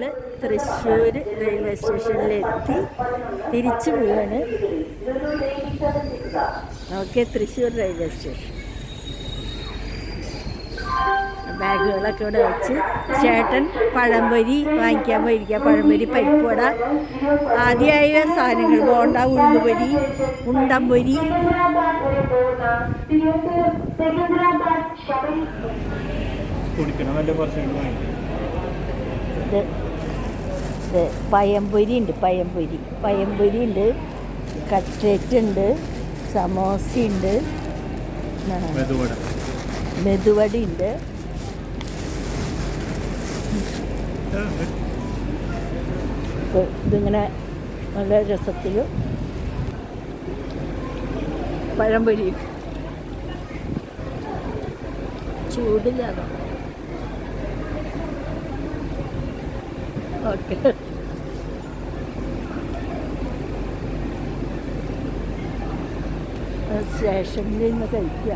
ഞങ്ങൾ തൃശ്ശൂർ റെയിൽവേ സ്റ്റേഷനിലെത്തി തിരിച്ചു പോവാണ്. ഓക്കെ തൃശ്ശൂർ റെയിൽവേ സ്റ്റേഷൻ ബാഗുകളൊക്കെ ഇവിടെ വെച്ച് ചേട്ടൻ പഴംപൊരി വാങ്ങിക്കാൻ പോയിരിക്കുക പഴംപൊരി പരിപ്പുവട ആദ്യമായ സാധനങ്ങൾ ബോണ്ട ഉഴുന്നുപൊരി ഉണ്ടംപൊരി. കുടിക്കണം ഇത് പയംപൊരി ഉണ്ട് പയംപൊരി. പയംപൊരി ഉണ്ട് കട്ട്ലറ്റ് ഉണ്ട് സമോസ ഉണ്ട് മെതുവട. ഉണ്ട്. ഇതിങ്ങനെ നല്ല രസത്തിൽ പഴംപൊരി. ചൂടില്ലാതെ ഓക്കെ. സ്റ്റേഷനിൽ നിന്ന് കഴിക്കുക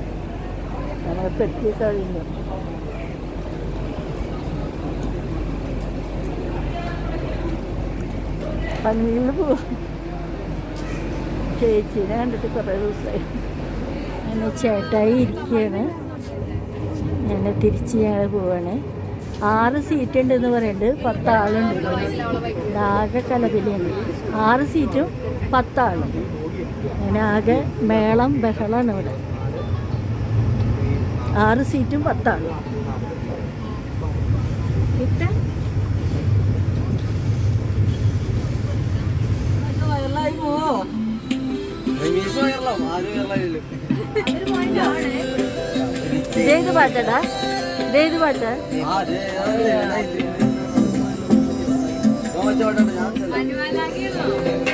നമ്മളിപ്പോൾ പെട്ടി കഴിഞ്ഞു പന്നിയിൽ പോകും ചേച്ചീനെ കണ്ടിട്ട് കുറേ ദിവസമായി അങ്ങനെ ചേട്ടായി ഇരിക്കുകയാണ്. ഞാൻ തിരിച്ച് ഞങ്ങൾ പോവാണ്. ആറ് സീറ്റ് ഉണ്ടെന്ന് പറയുന്നുണ്ട് പത്താളുണ്ട്. ആകെ കലപിലാണ് ആറ് സീറ്റും പത്താളും. അങ്ങനെ ആകെ മേളം ബഹളാണ് ഇവിടെ. ആറ് സീറ്റും പത്താണ്. കിട്ടാ ഇതേത് പാട്ടാടാ. ഇതേത് പാട്ട്. മനുവാലാകിയുള്ളൂ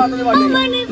ಮಾತಾಡಿ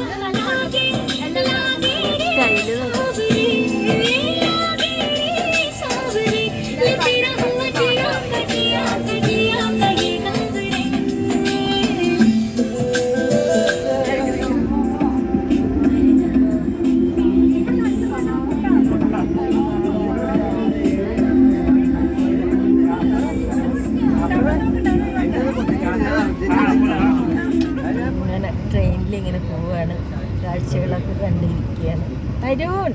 ട്രെയിനിൽ ഇങ്ങനെ പോവുകയാണ് കാഴ്ചകളൊക്കെ കണ്ടിരിക്കുകയാണ് തരൂൺ!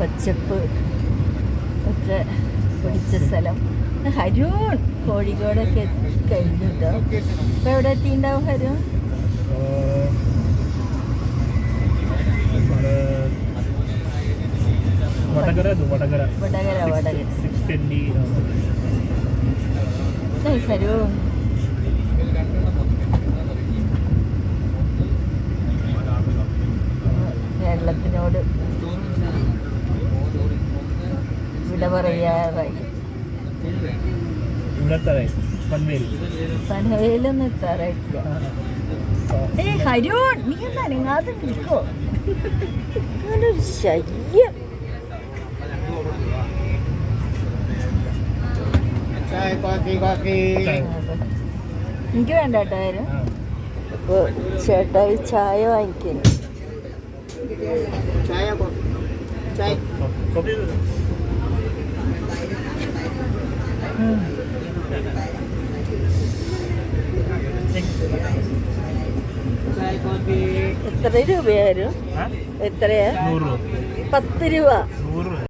പച്ചപ്പ് ഒക്കെ പിടിച്ച സ്ഥലം. ഹരൂൺ! കോഴിക്കോടൊക്കെ കഴിഞ്ഞു കേട്ടോ ഇപ്പൊ എവിടെ എത്തിണ്ടാവും ഹരൂൺ? വടകര വടകര. വടകര വടകര. ഹരൂൺ! കേരളത്തിനോട് വിട പറയാറായി. പനവേലൊന്നും എത്താറായിട്ടില്ല. ഏ നീ നിൽക്കോ. ശല്യം. എനിക്ക് വേണ്ട കേട്ടോ ആരും ചേട്ടായി ചായ വാങ്ങിക്കുന്നു ചായ കോഫി ചായ. എത്ര രൂപയായിരുന്നു എത്രയാ? പത്ത് രൂപ.